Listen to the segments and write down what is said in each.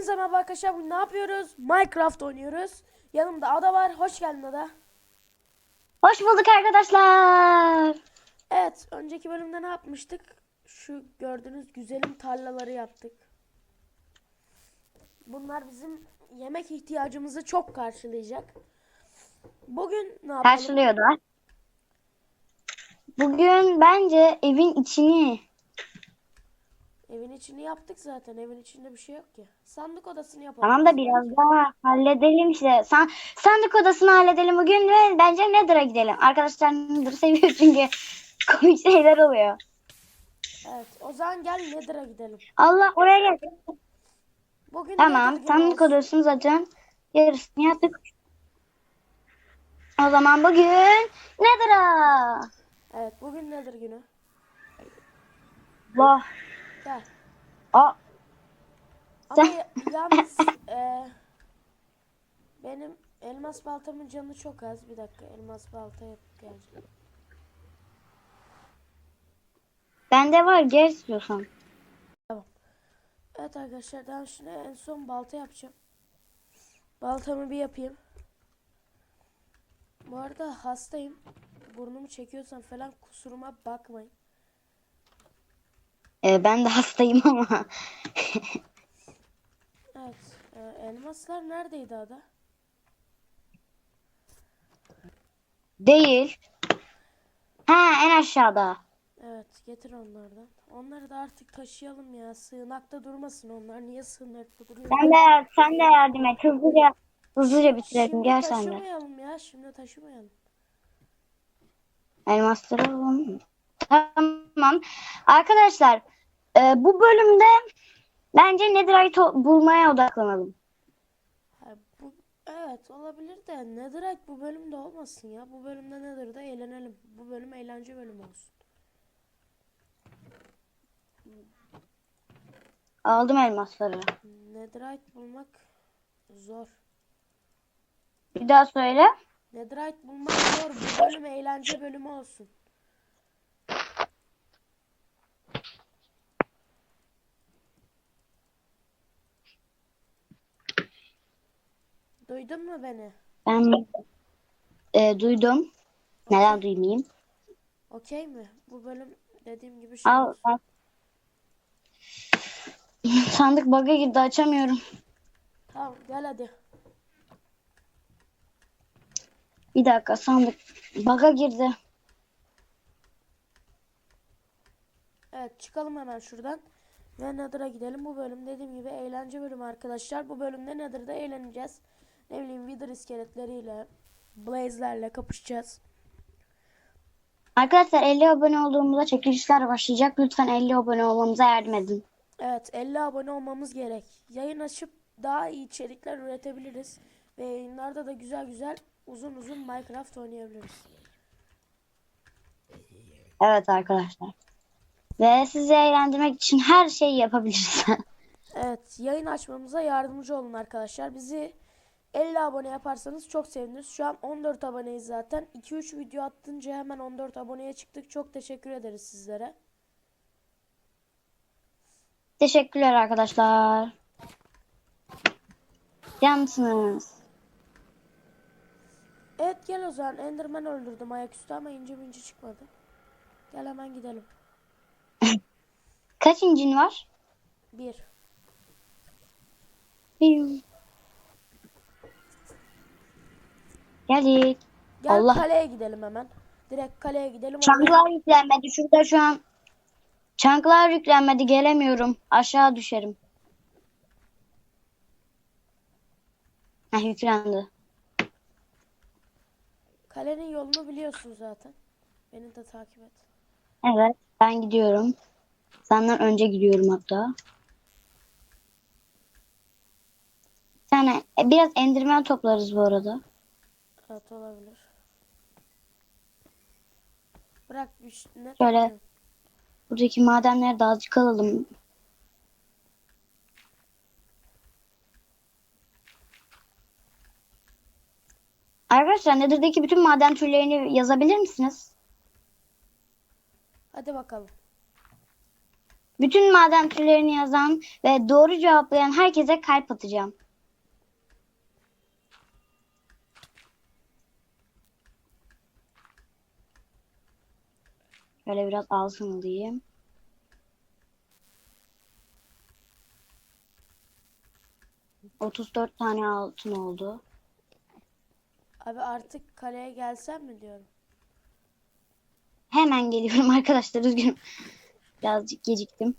Hepinize merhaba arkadaşlar. Bugün ne yapıyoruz? Minecraft oynuyoruz. Yanımda Ada var. Hoş geldin Ada. Hoş bulduk arkadaşlar. Evet, önceki bölümde ne yapmıştık? Şu gördüğünüz güzelim tarlaları yaptık. Bunlar bizim yemek ihtiyacımızı çok karşılayacak. Bugün ne yapalım? Karşılıyorlar. Bugün bence evin içini Evin içini yaptık zaten. Evin içinde bir şey yok ki. Sandık odasını yapalım. tamam da biraz daha halledelim işte. San sandık odasını halledelim bugün ve bence Nether'a gidelim. Arkadaşlar Nether'ı seviyor çünkü komik şeyler oluyor. Evet, o zaman gel Nether'a gidelim. Allah oraya gel. Bugün Tamam Nether sandık olsun. odasını zaten yarısını yaptık. O zaman bugün Nether'a. Evet, bugün Nether günü. Allah. Gel. Aa, Ama Sen- ya- yalnız eee, benim elmas baltamın canı çok az. Bir dakika elmas balta yapıp geleceğim. bende var gel istiyorsan. Evet arkadaşlar ben şimdi en son balta yapacağım. Baltamı bir yapayım. Bu arada hastayım. Burnumu çekiyorsam falan kusuruma bakmayın. Ee, ben de hastayım ama. Evet. eee, elmaslar neredeydi ada? Değil. Ha en aşağıda. Evet getir onlardan. Onları da artık taşıyalım ya. Sığınakta durmasın onlar. Niye sığınakta duruyor? Sen de sen de yardım et. Hızlıca hızlıca bitirelim. Şimdi Gel sen de. taşımayalım ya. Şimdi taşımayalım. Elmasları alalım. Tamam. Arkadaşlar e, bu bölümde bence Netherite bulmaya odaklanalım. Ha, bu evet olabilir de Netherite bu bölümde olmasın ya. Bu bölümde Nether'da eğlenelim. Bu bölüm eğlence bölümü olsun. Aldım elmasları. Netherite bulmak zor. Bir daha söyle. Netherite bulmak zor. Bu bölüm eğlence bölümü olsun. Duydun mu beni? Ben e, duydum. Neden duymayayım? Okey mi? Bu bölüm dediğim gibi şey Al, al. Sandık bug'a girdi açamıyorum. Tamam gel hadi. Bir dakika sandık bug'a girdi. Evet çıkalım hemen şuradan. Ve Nether'a gidelim. Bu bölüm dediğim gibi eğlence bölümü arkadaşlar. Bu bölümde Nether'da eğleneceğiz. Ne bileyim Wither iskeletleriyle, Blaze'lerle kapışacağız. Arkadaşlar 50 abone olduğumuzda çekilişler başlayacak. Lütfen 50 abone olmamıza yardım edin. Evet 50 abone olmamız gerek. Yayın açıp daha iyi içerikler üretebiliriz. Ve yayınlarda da güzel güzel uzun uzun Minecraft oynayabiliriz. Evet arkadaşlar. Ve sizi eğlendirmek için her şeyi yapabiliriz. Evet yayın açmamıza yardımcı olun arkadaşlar. Bizi 50 abone yaparsanız çok seviniriz. Şu an 14 aboneyiz zaten. 2-3 video attınca hemen 14 aboneye çıktık. Çok teşekkür ederiz sizlere. Teşekkürler arkadaşlar. Cansınız. Evet gel o zaman. Enderman öldürdüm ayaküstü ama ince ince çıkmadı. Gel hemen gidelim. Kaç incin var? 1. Bir. Geldik. Gel Allah. kaleye gidelim hemen. Direkt kaleye gidelim. Çanklar yüklenmedi. Şurada şu an çanklar yüklenmedi. Gelemiyorum. Aşağı düşerim. Heh yüklendi. Kalenin yolunu biliyorsun zaten. Beni de takip et. Evet. Ben gidiyorum. Senden önce gidiyorum hatta. Bir tane e, biraz endirmen toplarız bu arada. Evet olabilir. Bırak bir ş- ne Şöyle. Buradaki madenleri de azıcık alalım. Arkadaşlar Nether'daki bütün maden türlerini yazabilir misiniz? Hadi bakalım. Bütün maden türlerini yazan ve doğru cevaplayan herkese kalp atacağım. Şöyle biraz altın alayım. Otuz dört tane altın oldu. Abi artık kaleye gelsem mi diyorum. Hemen geliyorum arkadaşlar üzgünüm. Birazcık geciktim.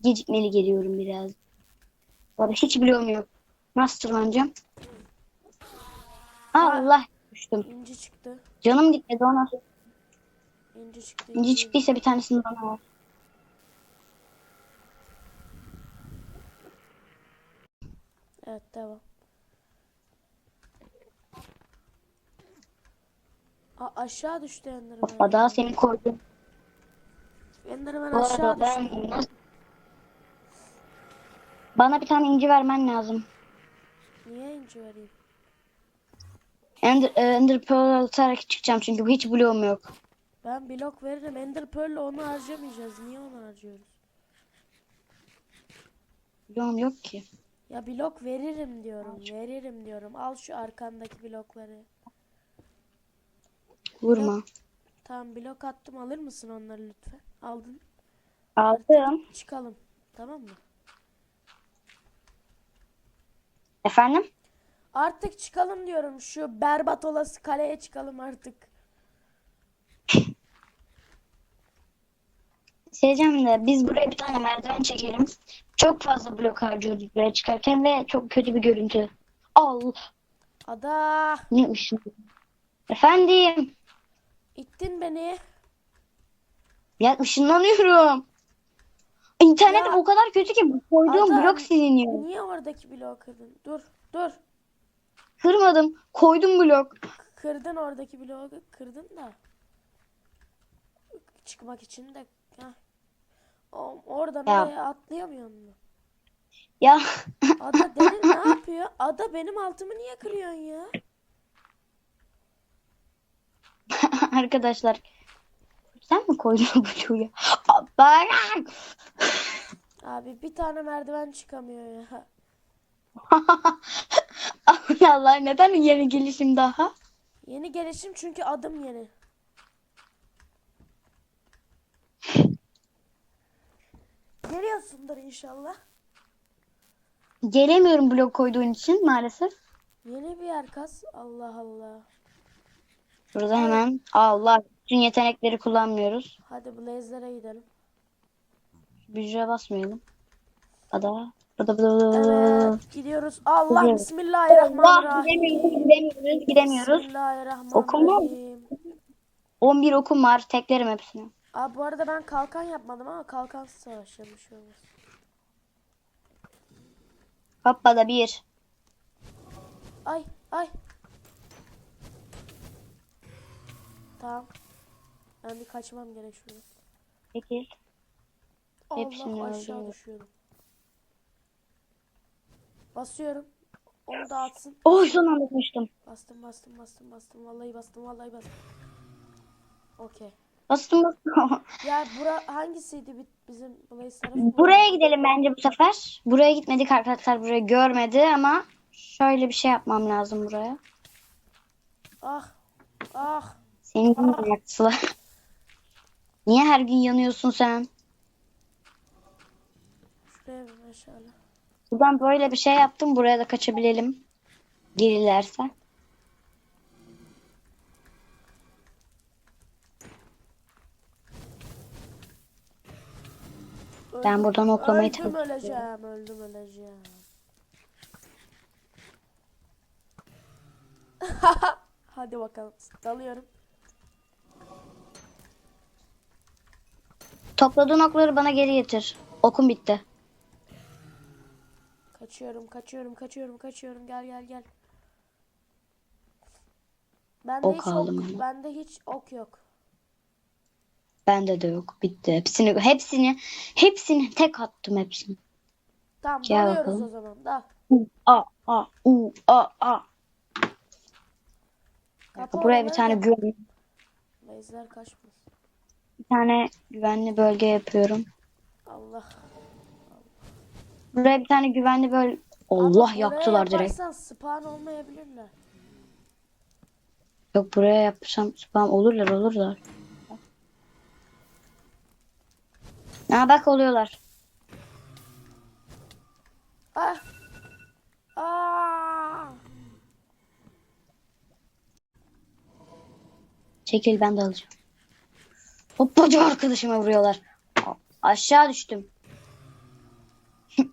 Gecikmeli geliyorum biraz. Bu arada hiç biliyorum yok. Nasıl tırmanacağım? Allah düştüm. İnci çıktı. Canım gitmedi ona. İnci çıktı. İnci çıktıysa bir tanesini bana al. Evet devam. A aşağı düştü Enderman. Hoppa daha seni koydum. Enderman aşağı arada düştü. ben... Bana bir tane inci vermen lazım. Niye inci vereyim? Ender, e, Ender Pearl atarak çıkacağım çünkü hiç bloğum yok. Ben blok veririm. Ender Pearl'le onu harcamayacağız. Niye onu harcıyoruz? Bloğum yok ki. Ya blok veririm diyorum. Veririm diyorum. Al şu arkandaki blokları. Vurma. Tamam blok attım. Alır mısın onları lütfen? Aldın. Aldım. Çıkalım. Tamam mı? Efendim? Artık çıkalım diyorum. Şu berbat olası kaleye çıkalım artık. Şeycem de biz buraya bir tane merdiven çekelim. Çok fazla blok harcıyoruz buraya çıkarken ve çok kötü bir görüntü. Allah Ada. ne ışın. Efendim. ittin beni. Ya ışınlanıyorum. İnternetim Ya. o kadar kötü ki koyduğum Ada, blok siliniyor. Niye oradaki bloğu kırdın? Dur. Dur. Kırmadım. Koydum blok. Kırdın oradaki bloğu. Kırdın da. Çıkmak için de. Heh. Oradan Ya. oraya atlayamıyor mu? Ya Ada deli ne yapıyor? Ada benim altımı niye kırıyorsun ya? arkadaşlar. Sen mi koydun ya? Aa, Bırak. Abi bir tane merdiven çıkamıyor ya. Allah Allah neden yeni gelişim daha? Yeni gelişim çünkü adım yeni. Geliyorsundur inşallah. Gelemiyorum blok koyduğun için maalesef. Yeni bir yer kas. Allah Allah. Burada hemen Allah bütün yetenekleri kullanmıyoruz. Hadi Blaze'lere gidelim. Bücre basmayalım. Ada. Ada ada ada. Evet gidiyoruz. Allah Gidiyoruz. bismillahirrahmanirrahim. gidemiyoruz, gidemiyoruz, gidemiyoruz. Bismillahirrahmanirrahim. 11 okum var, teklerim hepsini. Abi bu arada ben kalkan yapmadım ama bir şey olmaz. Hoppa da bir. Ay ay. Tamam. Ben bir kaçmam gerek. Sekiz. Hepsini Allah aşağı öldürüyor. düşüyorum. Basıyorum. Onu da atsın. Oh son anda düştüm. Bastım bastım bastım bastım. Vallahi bastım vallahi bastım. Okey. Bastım. Ya bura hangisiydi bi- bizim Blaze tarafı? Buraya gidelim bence bu sefer. Buraya gitmedik arkadaşlar burayı görmedi ama şöyle bir şey yapmam lazım buraya. Ah. Ah. Senin gibi yaksılar. Niye her gün yanıyorsun sen? Şuraya bir aşağıya. Buradan böyle bir şey yaptım. Buraya da kaçabilelim. Gelirlerse. Ben buradan oklamayı öldüm tercih öleceğim, öldüm öleceğim. Hadi bakalım. Dalıyorum. Topladığın okları bana geri getir. Okum bitti. Kaçıyorum, kaçıyorum, kaçıyorum, kaçıyorum. Gel gel gel. Bende Ok hiç aldım ok, ama. bende hiç ok yok. Bende de yok. Bitti. Hepsini hepsini hepsini tek attım hepsini. Tamam, Gel dalıyoruz bakalım. o zaman. Da. U a a u a a. Kapı Buraya bir tane güvenli Base'ler kaçmasın. bir tane güvenli bölge yapıyorum. Allah. Buraya bir tane güvenli böyle Allah Abi yaktılar direkt. yaparsan spawn olmayabilirler. Yok buraya yapsam spam olurlar olurlar. Ha bak oluyorlar. Ah. Aa! Çekil ben de alacağım. Hoppacı arkadaşıma vuruyorlar. Aşağı düştüm.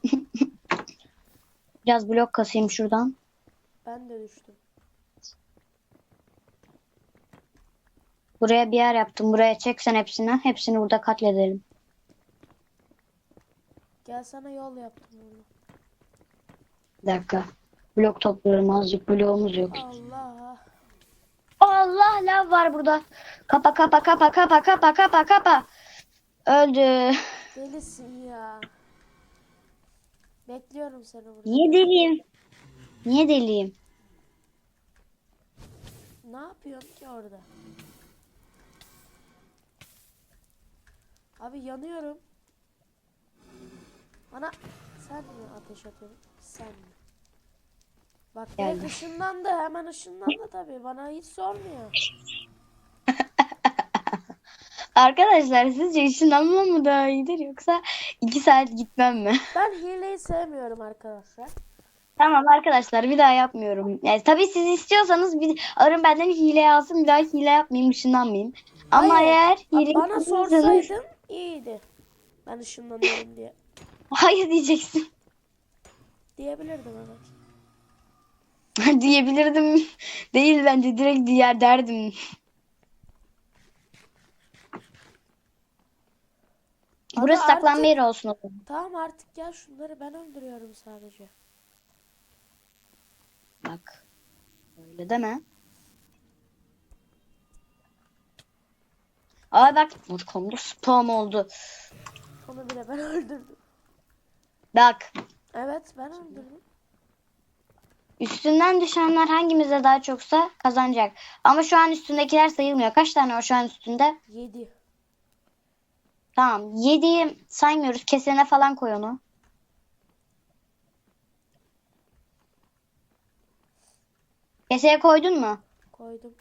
Biraz blok kasayım şuradan. Ben de düştüm. Buraya bir yer yaptım. Buraya çeksen hepsini. Hepsini burada katledelim. Gel sana yol yaptım bunu. Bir dakika. Blok topluyorum azıcık. Bloğumuz yok. Allah. Allah lav var burada. Kapa kapa kapa kapa kapa kapa kapa. Öldü. Delisin ya. Bekliyorum seni burada. Niye deliyim? Niye deliyim? Ne yapıyorsun ki orada? Abi yanıyorum. Bana sen mi ateş atıyorsun? Sen mi? Bak direkt ışınlandı. Hemen ışınlandı tabii. Bana hiç sormuyor. Arkadaşlar sizce ışınlanma mı daha iyidir yoksa iki saat gitmem mi? Ben hileyi sevmiyorum arkadaşlar. Tamam arkadaşlar bir daha yapmıyorum. Yani tabii siz istiyorsanız bir arın benden hile yazsın bir daha hile yapmayayım ışınlanmayayım. Ama Hayır. eğer hile Bana sorsaydın iyiydi. Ben ışınlanıyorum diye. Hayır diyeceksin Diyebilirdim evet. diyebilirdim. Değil bence direkt diğer derdim. Burası Ama saklanma artık- yeri olsun o zaman. Tamam artık gel şunları ben öldürüyorum sadece. Bak. Öyle deme. Aa bak. Mutkomda spam oldu. Onu bile ben öldürdüm. Bak. Evet ben öldürdüm. Üstünden düşenler hangimize daha çoksa kazanacak. Ama şu an üstündekiler sayılmıyor. Kaç tane var şu an üstünde? 7. Tamam. 7'yi saymıyoruz. Kesene falan koy onu. Keseye koydun mu? Koydum.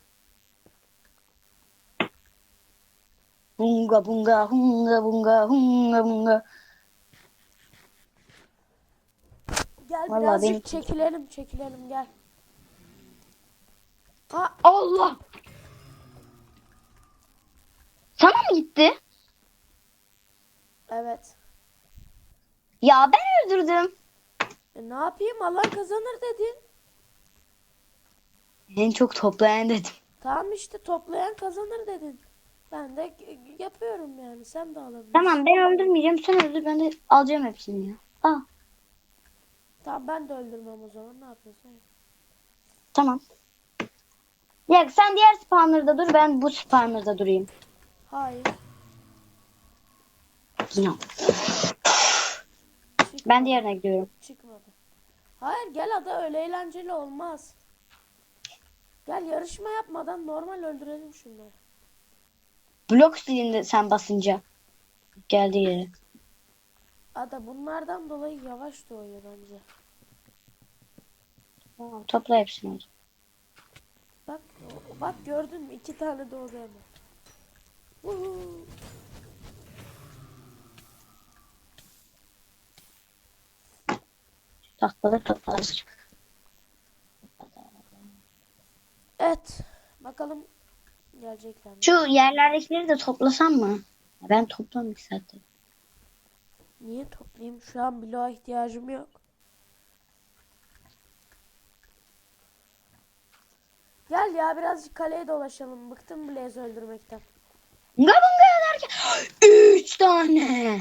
Bunga bunga hunga bunga hunga bunga. Gel Vallahi birazcık beni- çekilelim çekilelim gel. Ha Allah! Sana mı gitti? evet. Ya ben öldürdüm. E, ne yapayım Allah kazanır dedin. En çok toplayan dedim. Tamam işte toplayan kazanır dedin. Ben de yapıyorum yani sen de alabilirsin. Tamam ben öldürmeyeceğim. Sen öldür. Ben de alacağım hepsini ya. Aa, Tamam ben de öldürmem o zaman ne yapıyorsun? tamam. Ya sen diğer spawner'da dur. Ben bu spawner'da durayım. Hayır. Yine. Çıkmadı. Ben diğerine gidiyorum. Çıkmadı. Hayır gel ada öyle eğlenceli olmaz. Gel yarışma yapmadan normal öldürelim şunları. Blok silindi sen basınca. Geldi yere. Ada bunlardan dolayı yavaş doğuyor bence. Tamam, topla hepsini. o zaman. Bak bak gördün mü iki tane doğdu hemen. Vuhuu. Tahtaları topla azıcık. Evet. Bakalım gelecekler mi? Şu yerlerdekileri de toplasam mı? Ben toplam iki saatte. Niye toplayayım? Şu an bloğa ihtiyacım yok. Gel ya birazcık kaleye dolaşalım. Bıktım Blaze öldürmekten. Bunga bunga derken. Üç tane.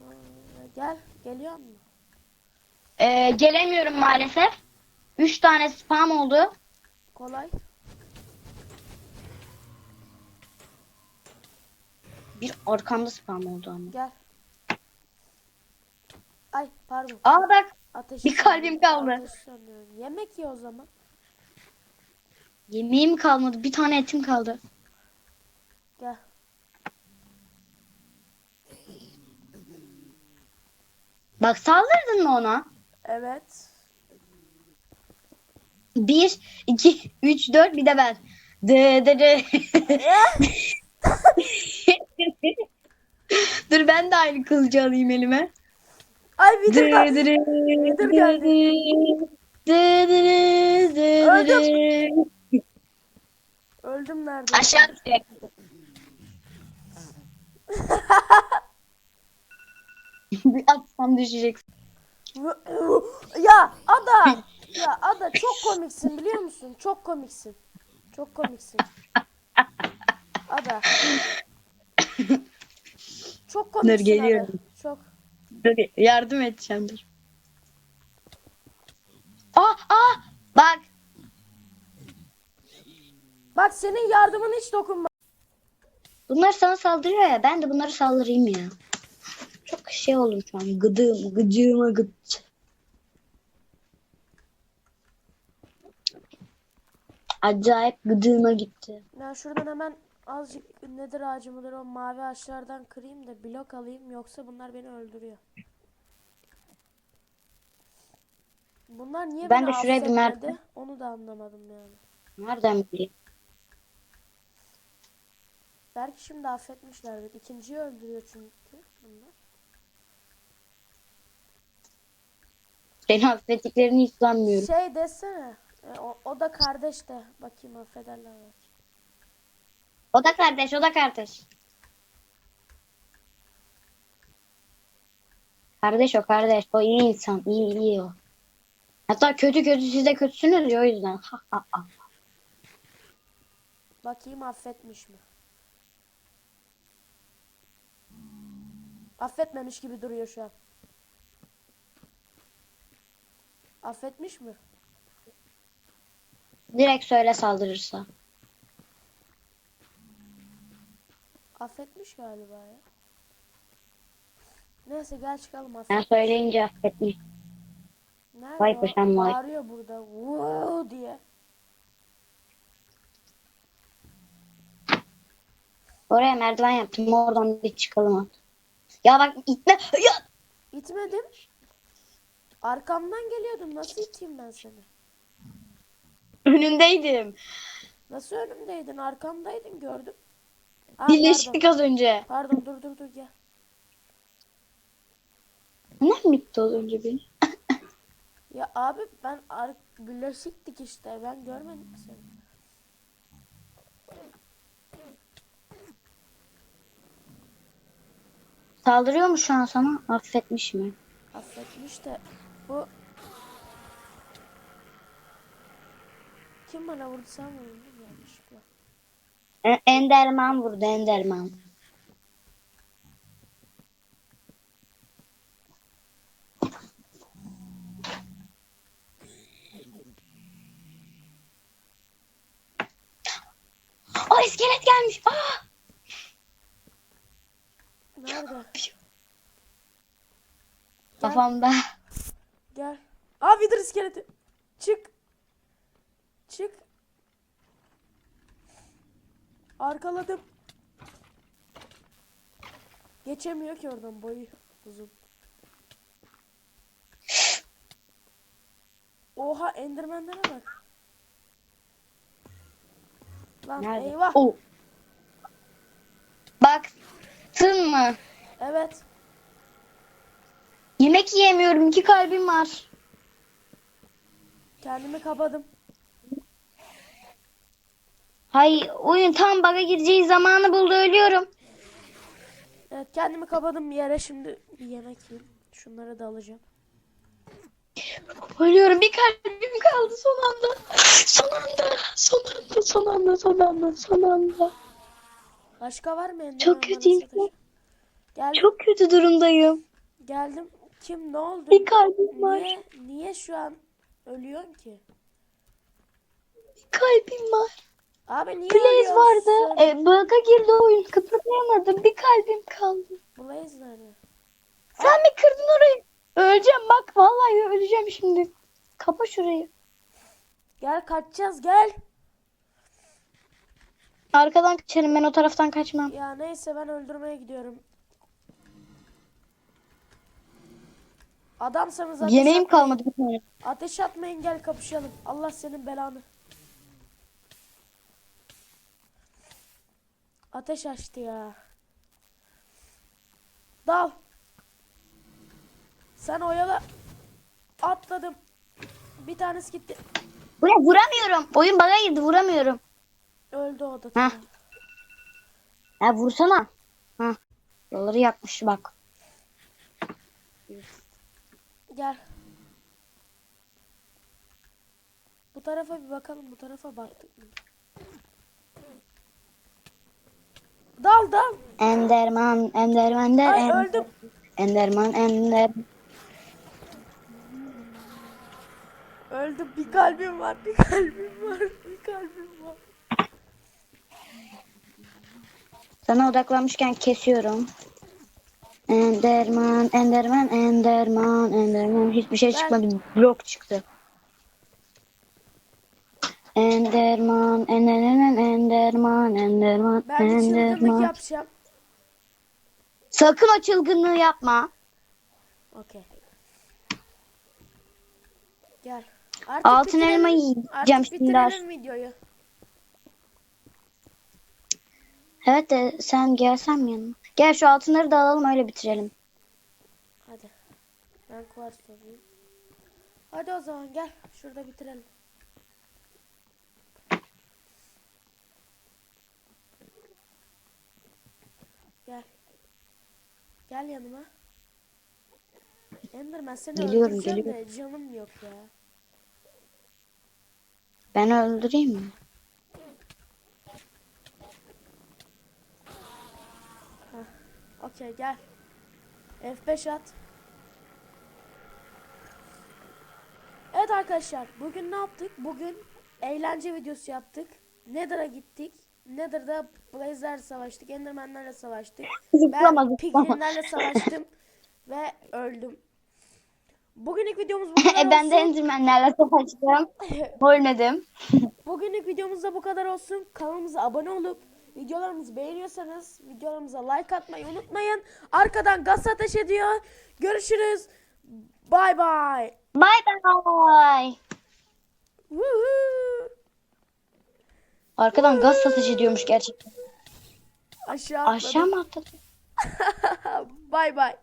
Aa, Gel. Geliyor mu? Ee, gelemiyorum maalesef. Üç tane spam oldu. Kolay. Bir arkamda spam oldu ama. Gel. Ay pardon. Aa bak Ateş bir kalbim kaldı. Söndürüyorum. Yemek ye o zaman. Yemeğim kalmadı. Bir tane etim kaldı. Gel. Bak saldırdın mı ona? Evet. 1, 2, 3, 4 bir de ben. Dı dı dı. Dur ben de aynı kılıcı alayım elime. Ay Wither da- dı dı. Dı dı dı, dı dı. Öldüm nerede? Aşağı düşecek. Bir atsam düşeceksin. ya Ada. Ya Ada çok komiksin biliyor musun? Çok komiksin. Çok komiksin. Ada. Çok komiksin geliyorum. Ada. Çok. Dur yardım edeceğim dur. Aa aa bak Bak senin yardımın hiç dokunma. bunlar sana saldırıyor ya ben de bunları saldırayım ya. Çok şey oldum şu an gıdığım gıcığıma gıd. Acayip gıdığıma gitti. Ben şuradan hemen azıcık nedir ağacı mıdır o mavi ağaçlardan kırayım da blok alayım yoksa bunlar beni öldürüyor. Bunlar niye Ben beni de şuraya bir mer- affetmedi? Onu da anlamadım yani. Nereden bileyim? Belki şimdi affetmişlerdir. İkinciyi öldürüyor çünkü bunlar. Seni affettiklerini hiç sanmıyorum. Şey desene. e, o, o da kardeş de. Bakayım affederler belki. O da kardeş o da kardeş. Kardeş o kardeş. O iyi insan. iyi iyi o. Hatta kötü kötü siz de kötüsünüz ya o yüzden. Ha, ha, ha. Bakayım affetmiş mi? Affetmemiş gibi duruyor şu an. Affetmiş mi? Direkt söyle saldırırsa. Affetmiş galiba ya. Neyse gel çıkalım Ben affet. söyleyince affetmiş. Nerede Vay o? paşam vay. Bağırıyor burada. Vuu diye. Oraya merdiven yaptım. Oradan bir çıkalım artık. Ya bak itme. Ya. İtmedim. Arkamdan geliyordum. Nasıl iteyim ben seni? Önündeydim. Nasıl önümdeydin? Arkamdaydın gördüm. Aa, Birleştik az önce. pardon. pardon dur dur dur gel. Ne bitti az önce benim? Ya abi ben ar birleşiktik işte. Ben görmedim seni. Saldırıyor mu şu an sana? Affetmiş mi? Affetmiş de bu kim bana vurdu sen mi vurdun yanlışlıkla. E- Enderman vurdu Enderman. O iskelet gelmiş. Aa! Nerede? Kafamda. Gel. Aa Wither iskeleti. Çık. Çık. Arkaladım. Geçemiyor ki oradan boyu uzun. Oha endermenlere bak. Lan Nerede? eyvah. O. Baktın mı? Evet. Yemek yiyemiyorum. iki kalbim var. Kendimi kapadım. Hay oyun tam bug'a gireceği zamanı buldu ölüyorum. Evet kendimi kapadım bir yere şimdi bir yemek yiyeyim. Şunları da alacağım. Ölüyorum bir kalbim kaldı son anda. Son anda. Son anda. Son anda. Son anda. Son anda. Başka var mı Çok kötüyüm. Geldim. Çok kötü durumdayım. Geldim. Kim ne oldu? Bir kalbim var. Niye, niye şu an ölüyorsun ki? Bir kalbim var. Abi niye Blaze vardı. E, bug'a girdi oyun. Kıpırdayamadım. Bir kalbim kaldı. Blaze nerede? Sen mi kırdın orayı? Öleceğim bak. Vallahi öleceğim şimdi. Kapa şurayı. Gel kaçacağız gel. Arkadan kaçarım. Ben o taraftan kaçmam. Ya neyse ben öldürmeye gidiyorum. Adamsanız ateş Yemeğim atmayın. kalmadı. Ateş atmayın gel kapışalım. Allah senin belanı. Ateş açtı ya. Dal. Sen oyala. Atladım. Bir tanesi gitti. Bu ne? Vuramıyorum. Oyun bana girdi vuramıyorum. Öldü o da. Heh. tamam. Ha vursana. Ha. Yolları yakmış bak. Gel. Bu tarafa bir bakalım. Bu tarafa baktık mı? Dal dal. Enderman, Enderman der. Ay en- öldüm. Enderman, Ender. Öldüm. Bir kalbim var. Bir kalbim var. Bir kalbim var. Sana odaklanmışken kesiyorum. Enderman, Enderman, Enderman, Enderman. Hiçbir şey Ben- çıkmadı. Blok çıktı. Enderman, Enderman, Enderman, Enderman, Ben Enderman. yapacağım. Sakın o çılgınlığı yapma. Okey. Gel. Artık Altın elma yiyeceğim Artık şimdi bitirelim videoyu. Evet de sen gelsen mi yanıma? Gel şu altınları da alalım öyle bitirelim. Hadi. Ben kuvars alayım. Hadi o zaman gel. Şurada bitirelim. Gel. Gel yanıma. Enderman seni Geliyorum, öldüreceğim geliyorum. de canım yok ya. Ben öldüreyim mi? Okey gel. F5 at. Evet arkadaşlar bugün ne yaptık? Bugün eğlence videosu yaptık. Nether'a gittik. Nether'da Blaze'lerle savaştık. Enderman'lerle savaştık. Zıplama, Ben. Piglin'lerle savaştım. ve öldüm. Bugünlük videomuz bu kadar E ben de olsun. Enderman'lerle savaştım. Ölmedim. Bugünlük videomuz da bu kadar olsun. Kanalımıza abone olup videolarımızı beğeniyorsanız videolarımıza like atmayı unutmayın. Arkadan gaz ateş ediyor. Görüşürüz. Bay bay. Bye bye. Woohoo. Arkadan gaz satış ediyormuş gerçekten. Aşağı atladım. Aşağı mı atladı? Bay bay.